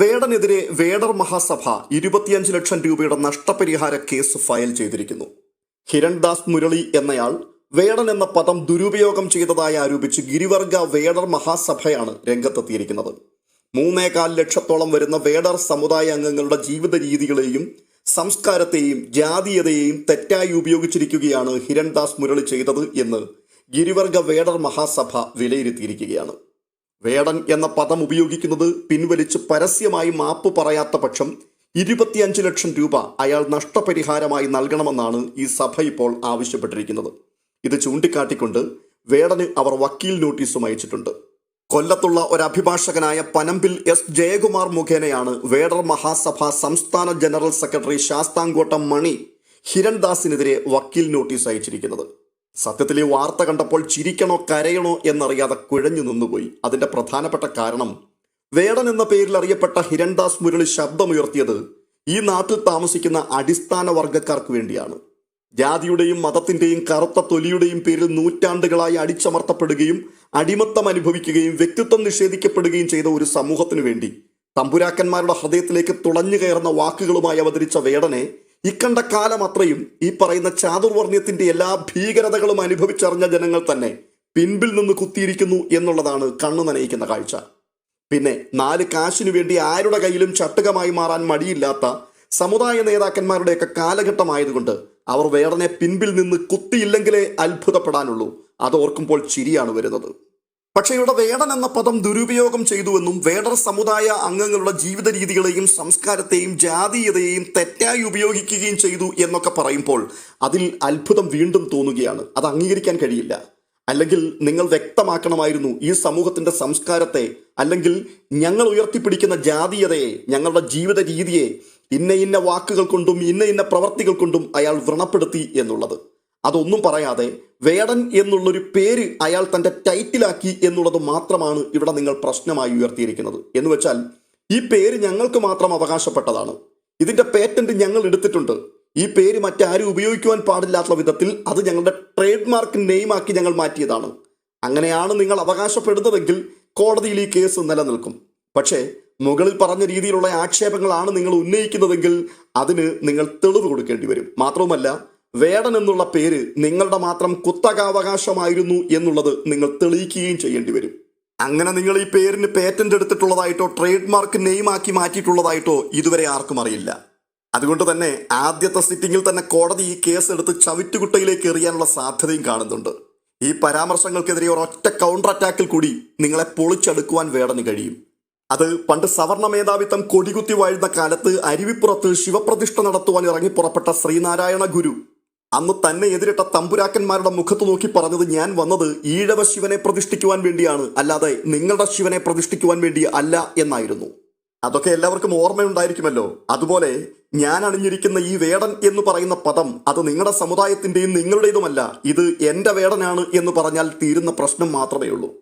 വേടനെതിരെ വേടർ മഹാസഭ ഇരുപത്തിയഞ്ച് ലക്ഷം രൂപയുടെ നഷ്ടപരിഹാര കേസ് ഫയൽ ചെയ്തിരിക്കുന്നു. ഹിരൺദാസ് മുരളി എന്നയാൾ വേടൻ എന്ന പദം ദുരുപയോഗം ചെയ്തതായി ആരോപിച്ച് ഗിരിവർഗ വേടർ മഹാസഭയാണ് രംഗത്തെത്തിയിരിക്കുന്നത്. മൂന്നേകാൽ ലക്ഷത്തോളം വരുന്ന വേടർ സമുദായ അംഗങ്ങളുടെ ജീവിത രീതികളെയും സംസ്കാരത്തെയും ജാതീയതയെയും തെറ്റായി ഉപയോഗിച്ചിരിക്കുകയാണ് ഹിരൺദാസ് മുരളി ചെയ്തത് എന്ന് ഗിരിവർഗ വേടർ മഹാസഭ വിലയിരുത്തിയിരിക്കുകയാണ്. വേടൻ എന്ന പദം ഉപയോഗിക്കുന്നത് പിൻവലിച്ച് പരസ്യമായി മാപ്പ് പറയാത്ത പക്ഷം ഇരുപത്തിയഞ്ച് ലക്ഷം രൂപ അയാൾ നഷ്ടപരിഹാരമായി നൽകണമെന്നാണ് ഈ സഭ ഇപ്പോൾ ആവശ്യപ്പെട്ടിരിക്കുന്നത്. ഇത് ചൂണ്ടിക്കാട്ടിക്കൊണ്ട് വേടന് അവർ വക്കീൽ നോട്ടീസും അയച്ചിട്ടുണ്ട്. കൊല്ലത്തുള്ള ഒരു അഭിഭാഷകനായ പനമ്പിൽ എസ്. ജയകുമാർ മുഖേനയാണ് വേടർ മഹാസഭ സംസ്ഥാന ജനറൽ സെക്രട്ടറി ശാസ്താംകോട്ടം മണി ഹിരൺദാസിനെതിരെ വക്കീൽ നോട്ടീസ് അയച്ചിരിക്കുന്നത്. സത്യത്തിൽ ഈ വാർത്ത കണ്ടപ്പോൾ ചിരിക്കണോ കരയണോ എന്നറിയാതെ കുഴഞ്ഞു നിന്നുപോയി. അതിന്റെ പ്രധാനപ്പെട്ട കാരണം വേടൻ എന്ന പേരിൽ അറിയപ്പെട്ട ഹിരൺദാസ് മുരളി ശബ്ദമുയർത്തിയത് ഈ നാട്ടിൽ താമസിക്കുന്ന അടിസ്ഥാന വർഗക്കാർക്ക് വേണ്ടിയാണ്. ജാതിയുടെയും മതത്തിന്റെയും കറുത്ത തൊലിയുടെയും പേരിൽ നൂറ്റാണ്ടുകളായി അടിച്ചമർത്തപ്പെടുകയും അടിമത്തം അനുഭവിക്കുകയും വ്യക്തിത്വം നിഷേധിക്കപ്പെടുകയും ചെയ്ത ഒരു സമൂഹത്തിനു വേണ്ടി തമ്പുരാക്കന്മാരുടെ ഹൃദയത്തിലേക്ക് തുളഞ്ഞു കയറുന്ന വാക്കുകളുമായി അവതരിച്ച വേടനെ ഇക്കണ്ട കാലം അത്രയും ഈ പറയുന്ന ചാതുർവർണയത്തിന്റെ എല്ലാ ഭീകരതകളും അനുഭവിച്ചറിഞ്ഞ ജനങ്ങൾ തന്നെ പിൻപിൽ നിന്ന് കുത്തിയിരിക്കുന്നു എന്നുള്ളതാണ് കണ്ണു നനയിക്കുന്ന കാഴ്ച. പിന്നെ നാല് കാശിനു വേണ്ടി ആരുടെ കയ്യിലും ചട്ടുകമായി മാറാൻ മടിയില്ലാത്ത സമുദായ നേതാക്കന്മാരുടെയൊക്കെ കാലഘട്ടമായതുകൊണ്ട് അവർ വേടനെ പിൻപിൽ നിന്ന് കുത്തിയില്ലെങ്കിലേ അത്ഭുതപ്പെടാനുള്ളൂ. അതോർക്കുമ്പോൾ ചിരിയാണ് വരുന്നത്. പക്ഷേ ഇവിടെ വേടൻ എന്ന പദം ദുരുപയോഗം ചെയ്തുവെന്നും വേടർ സമുദായ അംഗങ്ങളുടെ ജീവിത രീതികളെയും സംസ്കാരത്തെയും ജാതീയതയെയും തെറ്റായി ഉപയോഗിക്കുകയും ചെയ്തു എന്നൊക്കെ പറയുമ്പോൾ അതിൽ അത്ഭുതം വീണ്ടും തോന്നുകയാണ്. അത് അംഗീകരിക്കാൻ കഴിയില്ല. അല്ലെങ്കിൽ നിങ്ങൾ വ്യക്തമാക്കണമായിരുന്നു ഈ സമൂഹത്തിന്റെ സംസ്കാരത്തെ അല്ലെങ്കിൽ ഞങ്ങൾ ഉയർത്തിപ്പിടിക്കുന്ന ജാതീയതയെ ഞങ്ങളുടെ ജീവിത രീതിയെ ഇന്ന ഇന്ന വാക്കുകൾ കൊണ്ടും ഇന്ന ഇന്ന പ്രവർത്തികൾ കൊണ്ടും അയാൾ വ്രണപ്പെടുത്തി എന്നുള്ളത്. അതൊന്നും പറയാതെ വേടൻ എന്നുള്ളൊരു പേര് അയാൾ തന്റെ ടൈറ്റിലാക്കി എന്നുള്ളത് മാത്രമാണ് ഇവിടെ നിങ്ങൾ പ്രശ്നമായി ഉയർത്തിയിരിക്കുന്നത്. എന്ന് വെച്ചാൽ ഈ പേര് ഞങ്ങൾക്ക് മാത്രം അവകാശപ്പെട്ടതാണ്. ഇതിന്റെ പേറ്റന്റ് ഞങ്ങൾ എടുത്തിട്ടുണ്ട്. ഈ പേര് മറ്റാരും ഉപയോഗിക്കുവാൻ പാടില്ലാത്ത വിധത്തിൽ അത് ഞങ്ങളുടെ ട്രേഡ് മാർക്ക് നെയിമാക്കി ഞങ്ങൾ മാറ്റിയതാണ്. അങ്ങനെയാണ് നിങ്ങൾ അവകാശപ്പെടുന്നതെങ്കിൽ കോടതിയിൽ ഈ കേസ് നിലനിൽക്കും. പക്ഷേ മുകളിൽ പറഞ്ഞ രീതിയിലുള്ള ആക്ഷേപങ്ങളാണ് നിങ്ങൾ ഉന്നയിക്കുന്നതെങ്കിൽ അതിന് നിങ്ങൾ തെളിവ് കൊടുക്കേണ്ടി വരും. മാത്രവുമല്ല വേടൻ എന്നുള്ള പേര് നിങ്ങളുടെ മാത്രം കുത്തകാവകാശമായിരുന്നു എന്നുള്ളത് നിങ്ങൾ തെളിയിക്കുകയും ചെയ്യേണ്ടി വരും. അങ്ങനെ നിങ്ങൾ ഈ പേരിന് പേറ്റന്റ് എടുത്തിട്ടുള്ളതായിട്ടോ ട്രേഡ് മാർക്ക് നെയിമാക്കി മാറ്റിയിട്ടുള്ളതായിട്ടോ ഇതുവരെ ആർക്കും അറിയില്ല. അതുകൊണ്ട് തന്നെ ആദ്യത്തെ സിറ്റിംഗിൽ തന്നെ കോടതി ഈ കേസ് എടുത്ത് ചവിറ്റുകുട്ടയിലേക്ക് എറിയാനുള്ള സാധ്യതയും കാണുന്നുണ്ട്. ഈ പരാമർശങ്ങൾക്കെതിരെ ഒരൊറ്റ കൗണ്ടർ അറ്റാക്കിൽ കൂടി നിങ്ങളെ പൊളിച്ചെടുക്കുവാൻ വേടന് കഴിയും. അത് പണ്ട് സവർണ മേധാവിത്വം കൊടികുത്തി വാഴുന്ന കാലത്ത് അരുവിപ്പുറത്ത് ശിവപ്രതിഷ്ഠ നടത്തുവാൻ ഇറങ്ങി പുറപ്പെട്ട ശ്രീനാരായണ ഗുരു അന്ന് തന്നെ എതിരിട്ട തമ്പുരാക്കന്മാരുടെ മുഖത്ത് നോക്കി പറഞ്ഞത് ഞാൻ വന്നത് ഈഴവ ശിവനെ പ്രതിഷ്ഠിക്കുവാൻ വേണ്ടിയാണ്. അല്ലാതെ നിങ്ങളുടെ ശിവനെ പ്രതിഷ്ഠിക്കുവാൻ വേണ്ടി അല്ല എന്നായിരുന്നു. അതൊക്കെ എല്ലാവർക്കും ഓർമ്മയുണ്ടായിരിക്കുമല്ലോ. അതുപോലെ ഞാൻ അണിഞ്ഞിരിക്കുന്ന ഈ വേടൻ എന്ന് പറയുന്ന പദം അത് നിങ്ങളുടെ സമുദായത്തിന്റെയും നിങ്ങളുടേതുമല്ല. ഇത് എന്റെ വേടനാണ് എന്ന് പറഞ്ഞാൽ തീരുന്ന പ്രശ്നം മാത്രമേ ഉള്ളൂ.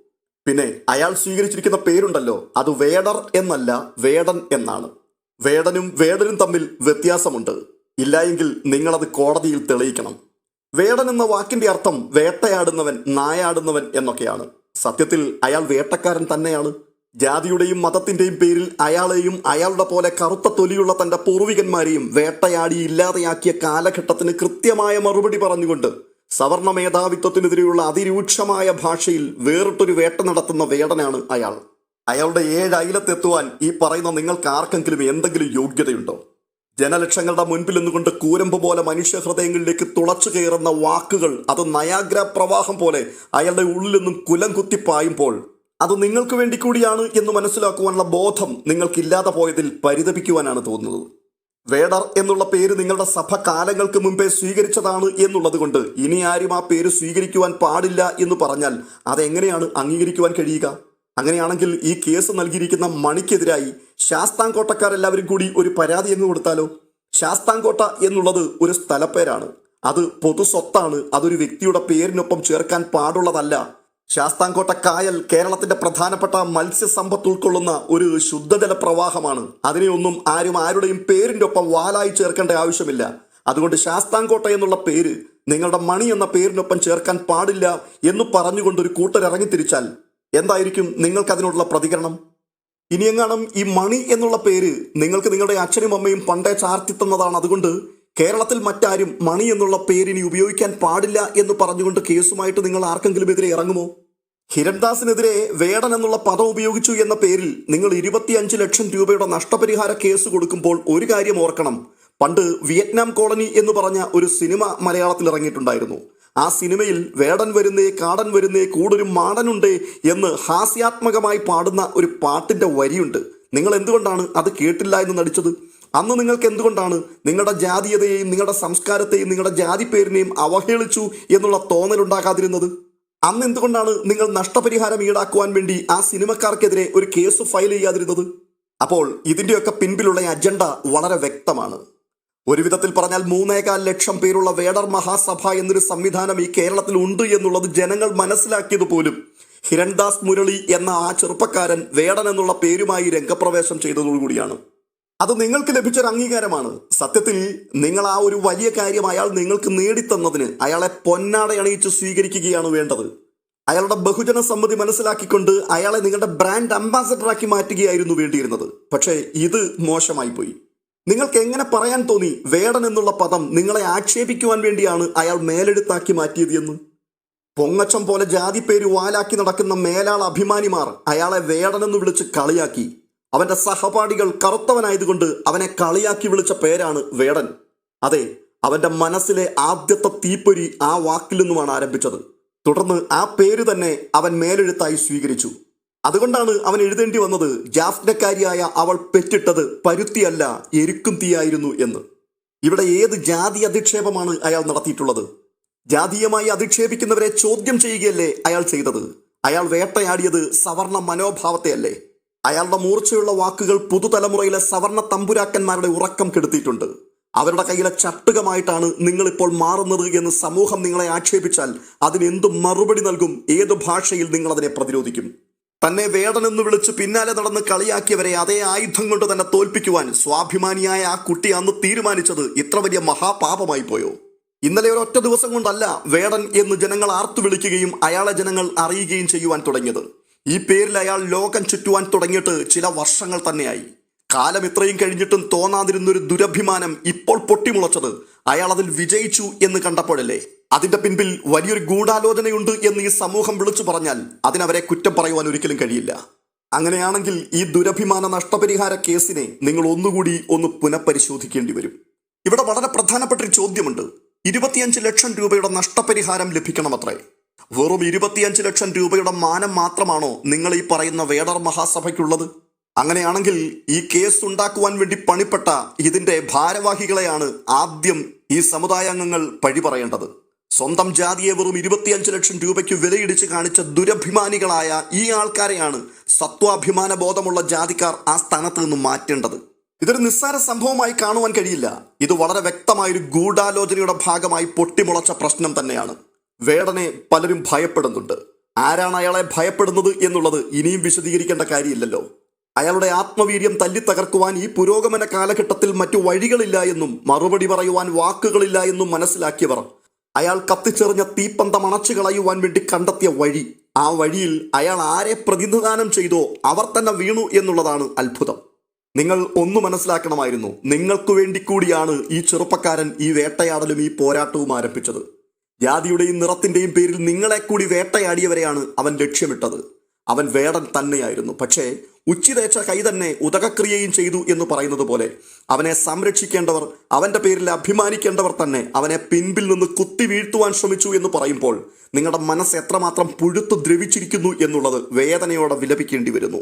പിന്നെ അയാൾ സ്വീകരിച്ചിരിക്കുന്ന പേരുണ്ടല്ലോ. അത് വേടർ എന്നല്ല വേടൻ എന്നാണ്. വേടനും വേടനും തമ്മിൽ വ്യത്യാസമുണ്ട്. ഇല്ലായെങ്കിൽ നിങ്ങളത് കോടതിയിൽ തെളിയിക്കണം. വേടൻ എന്ന വാക്കിന്റെ അർത്ഥം വേട്ടയാടുന്നവൻ നായാടുന്നവൻ എന്നൊക്കെയാണ്. സത്യത്തിൽ അയാൾ വേട്ടക്കാരൻ തന്നെയാണ്. ജാതിയുടെയും മതത്തിന്റെയും പേരിൽ അയാളെയും അയാളുടെ പോലെ കറുത്ത തൊലിയുള്ള തന്റെ പൂർവികന്മാരെയും വേട്ടയാടി ഇല്ലാതെയാക്കിയ കാലഘട്ടത്തിന് കൃത്യമായ മറുപടി പറഞ്ഞുകൊണ്ട് സവർണ മേധാവിത്വത്തിനെതിരെയുള്ള അതിരൂക്ഷമായ ഭാഷയിൽ വേറിട്ടൊരു വേട്ട നടത്തുന്ന വേടനാണ് അയാൾ. അയാളുടെ ഏഴ് അയലത്തെത്തുവാൻ ഈ പറയുന്ന നിങ്ങൾക്ക് ആർക്കെങ്കിലും എന്തെങ്കിലും യോഗ്യതയുണ്ടോ? ജനലക്ഷങ്ങളുടെ മുൻപിൽ നിന്നുകൊണ്ട് കൂരമ്പ് പോലെ മനുഷ്യ ഹൃദയങ്ങളിലേക്ക് തുളച്ചു കയറുന്ന വാക്കുകൾ അത് നയാഗ്ര പ്രവാഹം പോലെ അയാളുടെ ഉള്ളിൽ നിന്നും കുലം കുത്തിപ്പായുമ്പോൾ അത് നിങ്ങൾക്ക് വേണ്ടി കൂടിയാണ് എന്ന് മനസ്സിലാക്കുവാനുള്ള ബോധം നിങ്ങൾക്കില്ലാതെ പോയതിൽ പരിതപിക്കുവാനാണ് തോന്നുന്നത്. വേടർ എന്നുള്ള പേര് നിങ്ങളുടെ സഭ കാലങ്ങൾക്ക് മുമ്പേ സ്വീകരിച്ചതാണ് എന്നുള്ളത് കൊണ്ട് ഇനി ആരും ആ പേര് സ്വീകരിക്കുവാൻ പാടില്ല എന്ന് പറഞ്ഞാൽ അതെങ്ങനെയാണ് അംഗീകരിക്കുവാൻ കഴിയുക? അങ്ങനെയാണെങ്കിൽ ഈ കേസ് നൽകിയിരിക്കുന്ന മണിക്കെതിരായി ശാസ്താംകോട്ടക്കാരെല്ലാവരും കൂടി ഒരു പരാതി എന്ന് കൊടുത്താലോ? ശാസ്താംകോട്ട എന്നുള്ളത് ഒരു സ്ഥലപ്പേരാണ്. അത് പൊതു സ്വത്താണ്. അതൊരു വ്യക്തിയുടെ പേരിനൊപ്പം ചേർക്കാൻ പാടുള്ളതല്ല. ശാസ്താംകോട്ട കായൽ കേരളത്തിന്റെ പ്രധാനപ്പെട്ട മത്സ്യസമ്പത്ത് ഉൾക്കൊള്ളുന്ന ഒരു ശുദ്ധജല പ്രവാഹമാണ്. അതിനെയൊന്നും ആരും ആരുടെയും പേരിന്റെ ഒപ്പം വാലായി ചേർക്കേണ്ട ആവശ്യമില്ല. അതുകൊണ്ട് ശാസ്താംകോട്ട എന്നുള്ള പേര് നിങ്ങളുടെ മണി എന്ന പേരിനൊപ്പം ചേർക്കാൻ പാടില്ല എന്ന് പറഞ്ഞുകൊണ്ട് ഒരു കൂട്ടർ ഇറങ്ങിത്തിരിച്ചാൽ എന്തായിരിക്കും നിങ്ങൾക്കതിനോടുള്ള പ്രതികരണം? ഇനിയെങ്ങാനും ഈ മണി എന്നുള്ള പേര് നിങ്ങൾക്ക് നിങ്ങളുടെ അച്ഛനും അമ്മയും പണ്ടേ ചാർത്തി തന്നതാണ് അതുകൊണ്ട് കേരളത്തിൽ മറ്റാരും മണി എന്നുള്ള പേരിനി ഉപയോഗിക്കാൻ പാടില്ല എന്ന് പറഞ്ഞുകൊണ്ട് കേസുമായിട്ട് നിങ്ങൾ ആർക്കെങ്കിലും എതിരെ ഇറങ്ങുമോ? ഹിരൺദാസിനെതിരെ വേടൻ എന്നുള്ള പദം ഉപയോഗിച്ചു എന്ന പേരിൽ നിങ്ങൾ ഇരുപത്തിയഞ്ച് ലക്ഷം രൂപയുടെ നഷ്ടപരിഹാര കേസ് കൊടുക്കുമ്പോൾ ഒരു കാര്യം ഓർക്കണം. പണ്ട് വിയറ്റ്നാം കോളനി എന്ന് പറഞ്ഞ ഒരു സിനിമ മലയാളത്തിൽ ഇറങ്ങിയിട്ടുണ്ടായിരുന്നു. ആ സിനിമയിൽ വേടൻ വരുന്നേ കാടൻ വരുന്നേ കൂടൊരു മാടനുണ്ടേ എന്ന് ഹാസ്യാത്മകമായി പാടുന്ന ഒരു പാട്ടിന്റെ വരിയുണ്ട്. നിങ്ങൾ എന്തുകൊണ്ടാണ് അത് കേട്ടില്ല എന്ന് നടിച്ചത്? അന്ന് നിങ്ങൾക്ക് എന്തുകൊണ്ടാണ് നിങ്ങളുടെ ജാതീയതയെയും നിങ്ങളുടെ സംസ്കാരത്തെയും നിങ്ങളുടെ ജാതി പേരിനെയും അവഹേളിച്ചു എന്നുള്ള തോന്നലുണ്ടാകാതിരുന്നത്? അന്ന് എന്തുകൊണ്ടാണ് നിങ്ങൾ നഷ്ടപരിഹാരം ഈടാക്കുവാൻ വേണ്ടി ആ സിനിമക്കാർക്കെതിരെ ഒരു കേസ് ഫയൽ ചെയ്യാതിരുന്നത്? അപ്പോൾ ഇതിന്റെയൊക്കെ പിൻപിലുള്ള അജണ്ട വളരെ വ്യക്തമാണ്. ഒരു വിധത്തിൽ പറഞ്ഞാൽ മൂന്നേകാൽ ലക്ഷം പേരുള്ള വേടർ മഹാസഭ എന്നൊരു സംവിധാനം ഈ കേരളത്തിൽ ഉണ്ട് എന്നുള്ളത് ജനങ്ങൾ മനസ്സിലാക്കിയത് പോലും. ഹിരൺദാസ് മുരളി എന്ന ആ ചെറുപ്പക്കാരൻ വേടൻ എന്നുള്ള പേരുമായി രംഗപ്രവേശം ചെയ്തതോടുകൂടിയാണ് അത് നിങ്ങൾക്ക് ലഭിച്ചൊരു അംഗീകാരമാണ്. സത്യത്തിൽ നിങ്ങൾ ആ ഒരു വലിയ കാര്യം അയാൾ നിങ്ങൾക്ക് നേടിത്തന്നതിന് അയാളെ പൊന്നാടയണിയിച്ച് സ്വീകരിക്കുകയാണ് വേണ്ടത്. അയാളുടെ ബഹുജന സമ്മതി മനസ്സിലാക്കിക്കൊണ്ട് അയാളെ നിങ്ങളുടെ ബ്രാൻഡ് അംബാസഡറാക്കി മാറ്റുകയായിരുന്നു വേണ്ടിയിരുന്നത്. പക്ഷേ ഇത് മോശമായി പോയി. നിങ്ങൾക്ക് എങ്ങനെ പറയാൻ തോന്നി വേടൻ എന്നുള്ള പദം നിങ്ങളെ ആക്ഷേപിക്കുവാൻ വേണ്ടിയാണ് അയാൾ മേലെടുത്താക്കി മാറ്റിയത് എന്ന്? പൊങ്ങച്ചം പോലെ ജാതി പേര് വാലാക്കി നടക്കുന്ന മേലാള അഭിമാനിമാർ അയാളെ വേടനെന്ന് വിളിച്ച് കളിയാക്കി. അവന്റെ സഹപാഠികൾ കറുത്തവനായതുകൊണ്ട് അവനെ കളിയാക്കി വിളിച്ച പേരാണ് വേടൻ. അതെ അവന്റെ മനസ്സിലെ ആദ്യത്തെ തീപ്പൊരി ആ വാക്കിൽ നിന്നുമാണ് ആരംഭിച്ചത്. തുടർന്ന് ആ പേര് തന്നെ അവൻ മേലെഴുത്തായി സ്വീകരിച്ചു. അതുകൊണ്ടാണ് അവൻ എഴുതേണ്ടി വന്നത് ജാഫ്നക്കാരിയായ അവൾ പെറ്റിട്ടത് പരുത്തിയല്ല എരുക്കും തീയായിരുന്നു എന്ന്. ഇവിടെ ഏത് ജാതി അധിക്ഷേപമാണ് അയാൾ നടത്തിയിട്ടുള്ളത്? ജാതീയമായി അധിക്ഷേപിക്കുന്നവരെ ചോദ്യം ചെയ്യുകയല്ലേ അയാൾ ചെയ്തത്? അയാൾ വേട്ടയാടിയത് സവർണ മനോഭാവത്തെയല്ലേ? അയാളുടെ മൂർച്ചയുള്ള വാക്കുകൾ പുതുതലമുറയിലെ സവർണ തമ്പുരാക്കന്മാരുടെ ഉറക്കം കെടുത്തിയിട്ടുണ്ട്. അവരുടെ കയ്യിലെ ചട്ടുകമായിട്ടാണ് നിങ്ങളിപ്പോൾ മാറുന്നത് എന്ന് സമൂഹം നിങ്ങളെ ആക്ഷേപിച്ചാൽ അതിനെന്തും മറുപടി നൽകും? ഏത് ഭാഷയിൽ നിങ്ങൾ അതിനെ പ്രതിരോധിക്കും? തന്നെ വേടനെന്ന് വിളിച്ച് പിന്നാലെ നടന്ന് കളിയാക്കിയവരെ അതേ ആയുധം കൊണ്ട് തന്നെ തോൽപ്പിക്കുവാൻ സ്വാഭിമാനിയായ ആ കുട്ടി അന്ന് തീരുമാനിച്ചത് ഇത്ര വലിയ മഹാപാപമായി പോയോ. ഇന്നലെ ഒരൊറ്റ ദിവസം കൊണ്ടല്ല വേടൻ എന്ന് ജനങ്ങൾ ആർത്തു വിളിക്കുകയും അയാളെ ജനങ്ങൾ അറിയുകയും ചെയ്യുവാൻ തുടങ്ങിയത്. ഈ പേരിൽ അയാൾ ലോകം ചുറ്റുവാൻ തുടങ്ങിയിട്ട് ചില വർഷങ്ങൾ തന്നെയായി. കാലം ഇത്രയും കഴിഞ്ഞിട്ടും തോന്നാതിരുന്ന ഒരു ദുരഭിമാനം ഇപ്പോൾ പൊട്ടിമുളച്ചത് അയാൾ അതിൽ വിജയിച്ചു എന്ന് കണ്ടപ്പോഴല്ലേ? അതിന്റെ പിൻപിൽ വലിയൊരു ഗൂഢാലോചനയുണ്ട് എന്ന് ഈ സമൂഹം വിളിച്ചു പറഞ്ഞാൽ അതിനവരെ കുറ്റം പറയുവാൻ ഒരിക്കലും കഴിയില്ല. അങ്ങനെയാണെങ്കിൽ ഈ ദുരഭിമാന നഷ്ടപരിഹാര കേസിനെ നിങ്ങൾ ഒന്നുകൂടി ഒന്ന് പുനഃപരിശോധിക്കേണ്ടി വരും. ഇവിടെ വളരെ പ്രധാനപ്പെട്ട ഒരു ചോദ്യമുണ്ട്. ഇരുപത്തിയഞ്ച് ലക്ഷം രൂപയുടെ നഷ്ടപരിഹാരം ലഭിക്കണമത്രേ. വെറും ഇരുപത്തിയഞ്ച് ലക്ഷം രൂപയുടെ മാനം മാത്രമാണോ നിങ്ങൾ ഈ പറയുന്ന വേടർ മഹാസഭയ്ക്കുള്ളത്? അങ്ങനെയാണെങ്കിൽ ഈ കേസ് ഉണ്ടാക്കുവാൻ വേണ്ടി പണിപ്പെട്ട ഇതിന്റെ ഭാരവാഹികളെയാണ് ആദ്യം ഈ സമുദായാംഗങ്ങൾ പഴി പറയേണ്ടത്. സ്വന്തം ജാതിയെ വെറും ഇരുപത്തിയഞ്ച് ലക്ഷം രൂപയ്ക്ക് വിലയിടിച്ച് കാണിച്ച ദുരഭിമാനികളായ ഈ ആൾക്കാരെയാണ് സത്വാഭിമാന ബോധമുള്ള ജാതിക്കാർ ആ സ്ഥാനത്ത് നിന്ന് മാറ്റേണ്ടത്. ഇതൊരു നിസ്സാര സംഭവമായി കാണുവാൻ കഴിയില്ല. ഇത് വളരെ വ്യക്തമായ ഒരു ഗൂഢാലോചനയുടെ ഭാഗമായി പൊട്ടിമുളച്ച പ്രശ്നം തന്നെയാണ്. വേടനെ പലരും ഭയപ്പെടുന്നുണ്ട്. ആരാണ് അയാളെ ഭയപ്പെടുന്നത് എന്നുള്ളത് ഇനിയും വിശദീകരിക്കേണ്ട കാര്യമില്ലല്ലോ. അയാളുടെ ആത്മവീര്യം തല്ലി തകർക്കുവാൻ ഈ പുരോഗമന കാലഘട്ടത്തിൽ മറ്റു വഴികളില്ല എന്നും മറുപടി പറയുവാൻ വാക്കുകളില്ല എന്നും മനസ്സിലാക്കിയവർ. അയാൾ കത്തിച്ചെറിഞ്ഞ തീപ്പന്തം അണച്ചു കളയുവാൻ വേണ്ടി കണ്ടെത്തിയ വഴി. ആ വഴിയിൽ അയാൾ ആരെ പ്രതിനിധാനം ചെയ്തോ അവർ തന്നെ വീണു എന്നുള്ളതാണ് അത്ഭുതം. നിങ്ങൾ ഒന്ന് മനസ്സിലാക്കണമായിരുന്നു നിങ്ങൾക്കു വേണ്ടി കൂടിയാണ് ഈ ചെറുപ്പക്കാരൻ ഈ വേട്ടയാടലും ഈ പോരാട്ടവും ആരംഭിച്ചത്. ജാതിയുടെയും നിറത്തിന്റെയും പേരിൽ നിങ്ങളെ കൂടി വേട്ടയാടിയവരെയാണ് അവൻ ലക്ഷ്യമിട്ടത്. അവൻ വേടൻ തന്നെയായിരുന്നു. പക്ഷേ ഉച്ചിതേച്ച കൈ തന്നെ ഉദകക്രിയയും ചെയ്തു എന്ന് പറയുന്നത് പോലെ അവനെ സംരക്ഷിക്കേണ്ടവർ അവന്റെ പേരിൽ അഭിമാനിക്കേണ്ടവർ തന്നെ അവനെ പിൻപിൽ നിന്ന് കുത്തി വീഴ്ത്തുവാൻ ശ്രമിച്ചു എന്ന് പറയുമ്പോൾ നിങ്ങളുടെ മനസ്സ് എത്രമാത്രം പുഴുത്തു ദ്രവിച്ചിരിക്കുന്നു എന്നുള്ളത് വേദനയോടെ വിലപിക്കേണ്ടി വരുന്നു.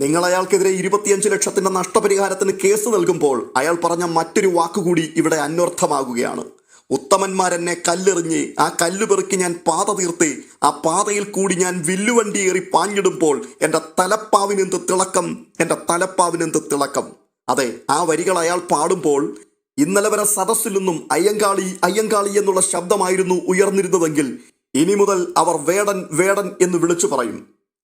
നിങ്ങൾ അയാൾക്കെതിരെ ഇരുപത്തിയഞ്ച് ലക്ഷത്തിന്റെ നഷ്ടപരിഹാരത്തിന് കേസ് നൽകുമ്പോൾ അയാൾ പറഞ്ഞ മറ്റൊരു വാക്കുകൂടി ഇവിടെ അന്വർത്ഥമാകുകയാണ്. ഉത്തമന്മാരെന്നെ കല്ലെറിഞ്ഞ് ആ കല്ല് പെറുക്കി ഞാൻ പാത തീർത്ത് ആ പാതയിൽ കൂടി ഞാൻ വില്ലുവണ്ടി ഏറി പാഞ്ഞിടുമ്പോൾ എന്റെ തലപ്പാവിനെന്ത് തിളക്കം? എന്റെ തലപ്പാവിനെന്ത് തിളക്കം? അതെ ആ വരികൾ അയാൾ പാടുമ്പോൾ ഇന്നലെ വരെ സദസ്സിൽ നിന്നും അയ്യങ്കാളി അയ്യങ്കാളി എന്നുള്ള ശബ്ദമായിരുന്നു ഉയർന്നിരുന്നതെങ്കിൽ ഇനി മുതൽ അവർ വേടൻ വേടൻ എന്ന് വിളിച്ചു പറയും.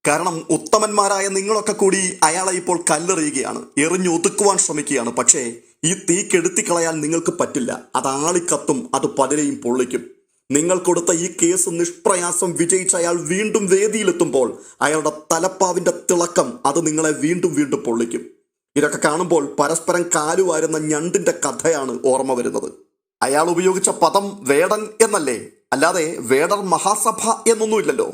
കാരണം ഉത്തമന്മാരായ നിങ്ങളൊക്കെ കൂടി അയാളെ ഇപ്പോൾ കല്ലെറിയുകയാണ് എറിഞ്ഞു ഒതുക്കുവാൻ ശ്രമിക്കുകയാണ്. പക്ഷേ ഈ തീ കെടുത്തി കളയാൻ നിങ്ങൾക്ക് പറ്റില്ല. അത് ആളിക്കത്തും അത് പലരെയും പൊള്ളിക്കും. നിങ്ങൾ കൊടുത്ത ഈ കേസ് നിഷ്പ്രയാസം വിജയിച്ച അയാൾ വീണ്ടും വേദിയിലെത്തുമ്പോൾ അയാളുടെ തലപ്പാവിന്റെ തിളക്കം അത് നിങ്ങളെ വീണ്ടും വീണ്ടും പൊള്ളിക്കും. ഇതൊക്കെ കാണുമ്പോൾ പരസ്പരം കാലുവാരുന്ന ഞണ്ടിന്റെ കഥയാണ് ഓർമ്മ വരുന്നത്. അയാൾ ഉപയോഗിച്ച പദം വേടൻ എന്നല്ലേ? അല്ലാതെ വേടർ മഹാസഭ എന്നൊന്നുമില്ലല്ലോ.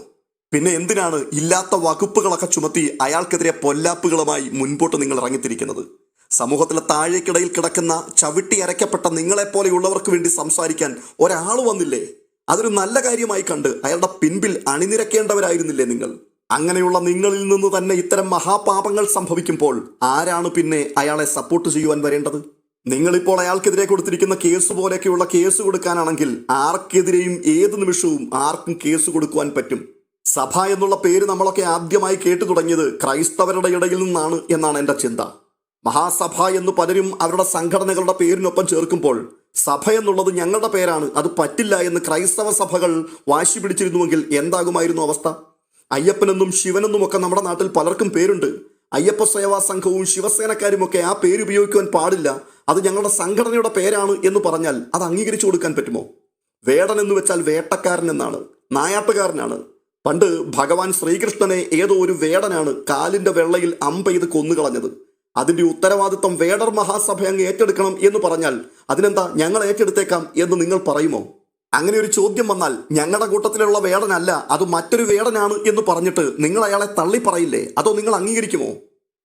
പിന്നെ എന്തിനാണ് ഇല്ലാത്ത വകുപ്പുകളൊക്കെ ചുമത്തി അയാൾക്കെതിരെ പൊല്ലാപ്പുകളുമായി മുൻപോട്ട് നിങ്ങൾ ഇറങ്ങിത്തിരിക്കുന്നത്? സമൂഹത്തിലെ താഴേക്കിടയിൽ കിടക്കുന്ന ചവിട്ടി അരയ്ക്കപ്പെട്ട നിങ്ങളെപ്പോലെയുള്ളവർക്ക് വേണ്ടി സംസാരിക്കാൻ ഒരാൾ വന്നില്ലേ? അതൊരു നല്ല കാര്യമായി കണ്ട് അയാളുടെ പിൻപിൽ അണിനിരക്കേണ്ടവരായിരുന്നില്ലേ നിങ്ങൾ? അങ്ങനെയുള്ള നിങ്ങളിൽ നിന്ന് തന്നെ ഇത്തരം മഹാപാപങ്ങൾ സംഭവിക്കുമ്പോൾ ആരാണ് പിന്നെ അയാളെ സപ്പോർട്ട് ചെയ്യുവാൻ വരേണ്ടത്? നിങ്ങളിപ്പോൾ അയാൾക്കെതിരെ കൊടുത്തിരിക്കുന്ന കേസ് പോലെയൊക്കെയുള്ള കേസ് കൊടുക്കാനാണെങ്കിൽ ആർക്കെതിരെയും ഏത് നിമിഷവും ആർക്കും കേസ് കൊടുക്കുവാൻ പറ്റും. സഭ എന്നുള്ള പേര് നമ്മളൊക്കെ ആദ്യമായി കേട്ടു തുടങ്ങിയത് ക്രൈസ്തവരുടെ ഇടയിൽ നിന്നാണ് എന്നാണ് എന്റെ ചിന്ത. മഹാസഭ എന്ന് പലരും അവരുടെ സംഘടനകളുടെ പേരിനൊപ്പം ചേർക്കുമ്പോൾ സഭ എന്നുള്ളത് ഞങ്ങളുടെ പേരാണ് അത് പറ്റില്ല എന്ന് ക്രൈസ്തവ സഭകൾ വാശി പിടിച്ചിരുന്നുവെങ്കിൽ എന്താകുമായിരുന്നു അവസ്ഥ? അയ്യപ്പനെന്നും ശിവനെന്നും ഒക്കെ നമ്മുടെ നാട്ടിൽ പലർക്കും പേരുണ്ട്. അയ്യപ്പ സേവാ സംഘവും ശിവസേനക്കാരുമൊക്കെ ആ പേര് ഉപയോഗിക്കുവാൻ പാടില്ല. അത് ഞങ്ങളുടെ സംഘടനയുടെ പേരാണ് എന്ന് പറഞ്ഞാൽ അത് അംഗീകരിച്ചു കൊടുക്കാൻ പറ്റുമോ? വേടൻ എന്ന് വെച്ചാൽ വേട്ടക്കാരൻ എന്നാണ് നായാട്ടുകാരനാണ്. പണ്ട് ഭഗവാൻ ശ്രീകൃഷ്ണനെ ഏതോ ഒരു വേടനാണ് കാലിന്റെ വെള്ളയിൽ അമ്പെയ്ത് കൊന്നുകളഞ്ഞത്. അതിന്റെ ഉത്തരവാദിത്വം വേടർ മഹാസഭ അങ്ങ് ഏറ്റെടുക്കണം എന്ന് പറഞ്ഞാൽ അതിനെന്താ ഞങ്ങൾ ഏറ്റെടുത്തേക്കാം എന്ന് നിങ്ങൾ പറയുമോ? അങ്ങനെ ഒരു ചോദ്യം വന്നാൽ ഞങ്ങളുടെ കൂട്ടത്തിലുള്ള വേടനല്ല അത് മറ്റൊരു വേടനാണ് എന്ന് പറഞ്ഞിട്ട് നിങ്ങൾ അയാളെ തള്ളി പറയില്ലേ? അതോ നിങ്ങൾ അംഗീകരിക്കുമോ?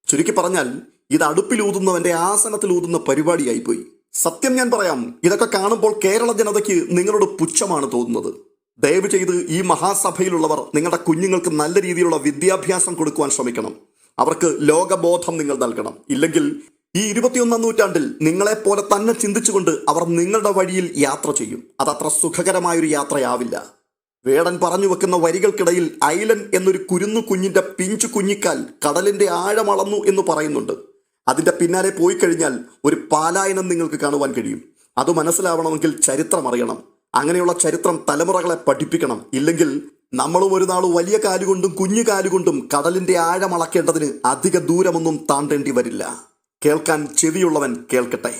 ചുരുക്കി പറഞ്ഞാൽ ഇത് അടുപ്പിലൂതുന്നവന്റെ ആസനത്തിലൂതുന്ന പരിപാടിയായിപ്പോയി. സത്യം ഞാൻ പറയാം ഇതൊക്കെ കാണുമ്പോൾ കേരള ജനതയ്ക്ക് നിങ്ങളുടെ പുച്ഛമാണ് തോന്നുന്നത്. ദയവ് ചെയ്ത് ഈ മഹാസഭയിലുള്ളവർ നിങ്ങളുടെ കുഞ്ഞുങ്ങൾക്ക് നല്ല രീതിയിലുള്ള വിദ്യാഭ്യാസം കൊടുക്കുവാൻ ശ്രമിക്കണം. അവർക്ക് ലോകബോധം നിങ്ങൾ നൽകണം. ഇല്ലെങ്കിൽ ഈ ഇരുപത്തിയൊന്നാം നൂറ്റാണ്ടിൽ നിങ്ങളെപ്പോലെ തന്നെ ചിന്തിച്ചുകൊണ്ട് അവർ നിങ്ങളുടെ വഴിയിൽ യാത്ര ചെയ്യും. അതത്ര സുഖകരമായൊരു യാത്രയാവില്ല. വേടൻ പറഞ്ഞു വെക്കുന്ന വരികൾക്കിടയിൽ ഐലൻ എന്നൊരു കുരുന്നു കുഞ്ഞിന്റെ പിഞ്ചു കുഞ്ഞിക്കാൽ കടലിന്റെ ആഴമളന്നു എന്ന് പറയുന്നുണ്ട്. അതിന്റെ പിന്നാലെ പോയി കഴിഞ്ഞാൽ ഒരു പാലായനം നിങ്ങൾക്ക് കാണുവാൻ കഴിയും. അത് മനസ്സിലാവണമെങ്കിൽ ചരിത്രം അറിയണം അങ്ങനെയുള്ള ചരിത്രം തലമുറകളെ പഠിപ്പിക്കണം. ഇല്ലെങ്കിൽ നമ്മളും ഒരു നാൾ വലിയ കാലുകൊണ്ടും കുഞ്ഞു കാലുകൊണ്ടും കടലിന്റെ ആഴമളക്കേണ്ടതിന് അധിക ദൂരമൊന്നും താണ്ടേണ്ടി വരില്ല. കേൾക്കാൻ ചെവിയുള്ളവൻ കേൾക്കട്ടെ.